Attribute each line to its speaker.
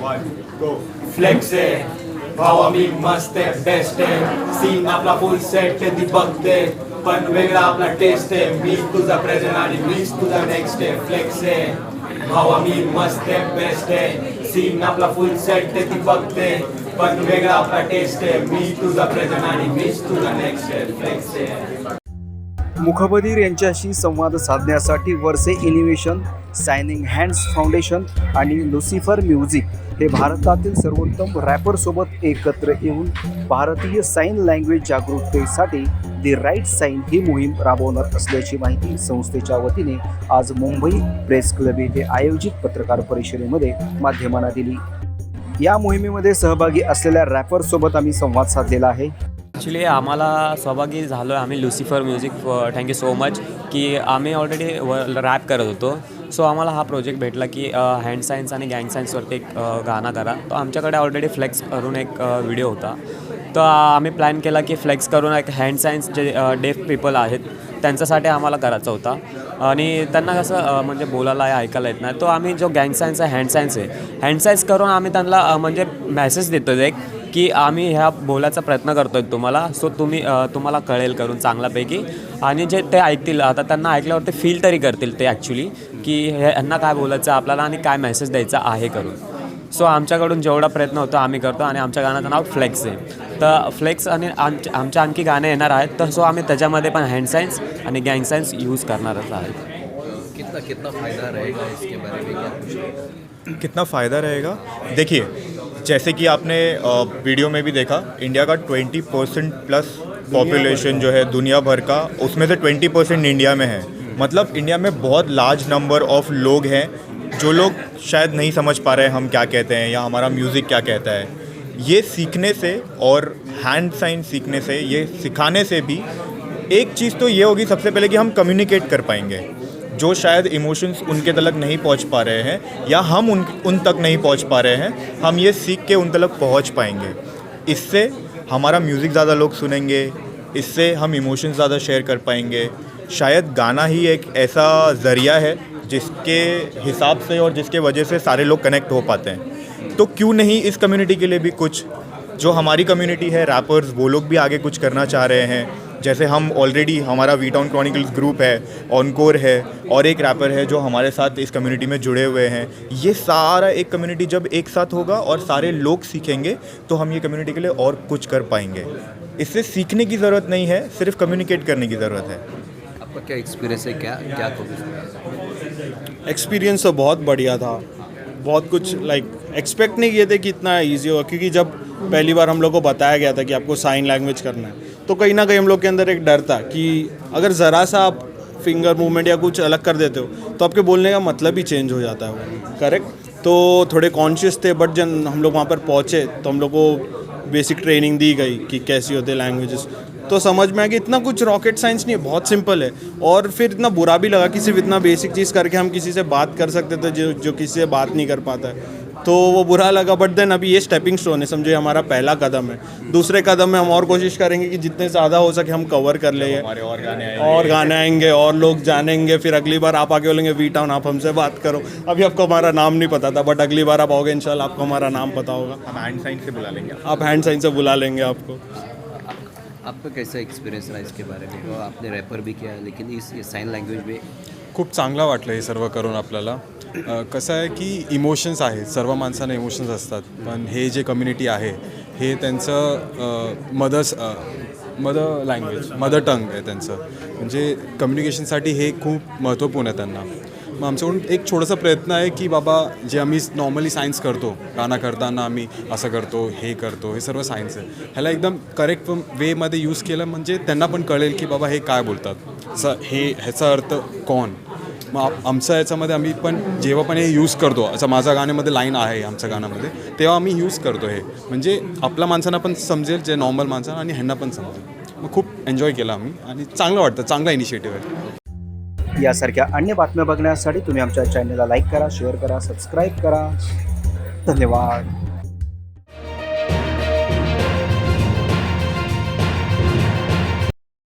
Speaker 1: Flex आहे भावा मी मस्त आहे बेस्ट आहे सीन आपला फुल सेट आहे ती बघते पण वेगळा आपला टेस्ट आहे मी तुझा प्रेझेंट आणि मीच तुझा नेक्स्ट आहे फ्लेक्स आहे भावा मी मस्त आहे बेस्ट आहे सीन आपला फुल सेट आहे ती बघते पण वेगळा आपला टेस्ट आहे मी तुझा प्रेझेंट आणि मीच तुझा नेक्स्ट आहे फ्लेक्स आहे
Speaker 2: मुखबधीर यांच्याशी संवाद साधण्यासाठी verse innovation signing hands foundation आणि लुसिफर म्युझिक हे भारतातील सर्वोत्तम रॅपरसोबत एकत्र येऊन भारतीय साईन लँग्वेज जागरूकतेसाठी दी राईट साईन ही मोहीम राबवणार असल्याची माहिती संस्थेच्या वतीने आज मुंबई प्रेस क्लब येथे आयोजित पत्रकार परिषदेमध्ये माध्यमांना दिली. या मोहिमेमध्ये सहभागी असलेल्या रॅपरसोबत आम्ही संवाद साधलेला आहे.
Speaker 3: ॲक्च्युली आम्हाला सहभागी झालो आहे आम्ही Lucifer music thank you so much की आम्ही ऑलरेडी व रॅप करत होतो. सो आम्हाला हा प्रोजेक्ट भेटला की हँड सायन्स आणि गँग सायन्सवरती एक गाणं करा. तर आमच्याकडे ऑलरेडी फ्लेक्स करून एक व्हिडिओ होता. तर आम्ही प्लॅन केला की फ्लेक्स करून एक हँड सायन्स जे डेफ पीपल आहेत त्यांच्यासाठी आम्हाला करायचा होता. आणि त्यांना कसं म्हणजे बोलायला आहे ऐकायला येत नाही. तो आम्ही जो गँग सायन्स आहे हँड सायन्स आहे. हँड सायन्स करून आम्ही त्यांना म्हणजे मेसेज देतो एक की आम्ही ह्या बोलायचा प्रयत्न करतो आहे तुम्हाला. सो तुम्ही तुम्हाला कळेल करून चांगल्यापैकी. आणि जे ते ऐकतील आता त्यांना ऐकल्यावर ते फील तरी करतील ते ॲक्च्युली की हे यांना काय बोलायचं आहे आपल्याला आणि काय मेसेज द्यायचा आहे करून. सो आमच्याकडून जेवढा प्रयत्न होतो आम्ही करतो आणि आमच्या गाण्याचं नाव फ्लेक्स आहे. तर फ्लेक्स आणि आमच्या आमच्या आणखी गाणे येणार आहेत. तर सो आम्ही त्याच्यामध्ये पण हँड सायन्स आणि गँग सायन्स यूज करणारच आहेत.
Speaker 4: कितना कितना फायदा रहेगा इसके बारे में क्या?
Speaker 5: कितना फ़ायदा रहेगा? देखिए जैसे कि आपने वीडियो में भी देखा, इंडिया का 20 परसेंट प्लस पॉपुलेशन जो है दुनिया भर का, उसमें से 20 परसेंट इंडिया में है। मतलब इंडिया में बहुत लार्ज नंबर ऑफ़ लोग हैं, जो लोग शायद नहीं समझ पा रहे हम क्या कहते हैं या हमारा म्यूज़िक क्या कहता है। ये सीखने से और हैंड साइन सीखने से, ये सिखाने से भी एक चीज़ तो ये होगी, सबसे पहले कि हम कम्युनिकेट कर पाएँगे। जो शायद इमोशंस उनके तलक नहीं पहुँच पा रहे हैं, या हम उन उन तक नहीं पहुँच पा रहे हैं, हम ये सीख के उन तलक पहुँच पाएँगे। इससे हमारा म्यूज़िक ज़्यादा लोग सुनेंगे, इससे हम इमोशंस ज़्यादा शेयर कर पाएँगे। शायद गाना ही एक ऐसा ज़रिया है जिसके हिसाब से और जिसके वजह से सारे लोग कनेक्ट हो पाते हैं। तो क्यों नहीं इस कम्युनिटी के लिए भी कुछ? जो हमारी कम्युनिटी है रैपर्स वो लोग भी आगे कुछ करना चाह रहे हैं। जैसे हम ऑलरेडी हमारा वी टाउन क्रॉनिकल्स ग्रुप है ऑनकोर है और एक रैपर है जो हमारे साथ इस कम्युनिटी में जुड़े हुए हैं। ये सारा एक कम्युनिटी जब एक साथ होगा और सारे लोग सीखेंगे तो हम ये कम्युनिटी के लिए और कुछ कर पाएँगे। इससे सीखने की ज़रूरत नहीं है सिर्फ़ कम्युनिकेट करने की ज़रूरत है।
Speaker 4: आपका क्या एक्सपीरियंस है? क्या क्या
Speaker 6: एक्सपीरियंस तो बहुत बढ़िया था। बहुत कुछ लाइक एक्सपेक्ट नहीं किए थे कि इतना ईजी होगा क्योंकि जब पहली बार हम लोग को बताया गया था कि आपको साइन लैंग्वेज करना है तो कहीं ना कहीं हम लोग के अंदर एक डर था कि अगर ज़रा सा आप फिंगर मूवमेंट या कुछ अलग कर देते हो तो आपके बोलने का मतलब ही चेंज हो जाता है करेक्ट तो थोड़े कॉन्शियस थे बट जब हम लोग वहाँ पर पहुँचे तो हम लोग को बेसिक ट्रेनिंग दी गई कि कैसी होते लैंग्वेजेस तो समझ में आया कि इतना कुछ रॉकेट साइंस नहीं है, बहुत सिंपल है। और फिर इतना बुरा भी लगा कि सिर्फ़ इतना बेसिक चीज़ करके हम किसी से बात कर सकते थे, जो जो किसी से बात नहीं कर पाता। है तो वो बुरा लगा बट देन अभी ये स्टेपिंग स्टोन है समझो ये हमारा पहला कदम है। दूसरे कदम में हम और कोशिश करेंगे कि जितने ज़्यादा हो सके हम कवर कर ले।
Speaker 5: और गाने आए
Speaker 6: और गाने आएँगे और लोग जानेंगे फिर अगली बार आप आके बोलेंगे वी टाउन आप हमसे बात करो। अभी आपको हमारा नाम नहीं पता था बट अगली बार आप आओगे इंशाल्लाह आपको हमारा नाम पता होगा।
Speaker 5: हम हैंड साइन से बुला लेंगे
Speaker 6: आप हैंड साइन से बुला लेंगे आपको।
Speaker 4: आपका कैसा एक्सपीरियंस रहा इसके बारे में? आपने रैपर भी किया लेकिन इस साइन लैंग्वेज में
Speaker 7: खूप चांगलं वाटलं हे सर्व करून आपल्याला. कसं आहे की इमोशन्स आहेत. सर्व माणसांना इमोशन्स असतात. पण हे जे कम्युनिटी आहे हे त्यांचं mothers mother language mother tongue आहे त्यांचं. म्हणजे कम्युनिकेशनसाठी हे खूप महत्त्वपूर्ण आहे त्यांना. मग आमच्याकडून एक छोटासा प्रयत्न आहे की बाबा जे आम्ही नॉर्मली सायन्स करतो गाणं करताना आम्ही असं करतो हे करतो हे सर्व सायन्स आहे. ह्याला एकदम करेक्ट वेमध्ये यूज केलं म्हणजे त्यांना पण कळेल की बाबा हे काय बोलतात. असं हे ह्याचा अर्थ कोण? मग आमचा याच्यामध्ये आम्ही पण जेव्हा पण हे यूज करतो असं माझ्या गाण्यामध्ये लाईन आहे आमच्या गाण्यामध्ये तेव्हा आम्ही यूज करतो हे. म्हणजे आपल्या माणसांना पण समजेल जे नॉर्मल माणसांना आणि ह्यांना पण समजेल. मग खूप एन्जॉय केला आम्ही आणि चांगलं वाटतं चांगला इनिशिएटिव्ह आहे.
Speaker 2: यासारख्या अन्य बातम्या बघण्यासाठी तुम्ही आमच्या चॅनलला लाईक करा शेअर करा सबस्क्राईब करा. धन्यवाद.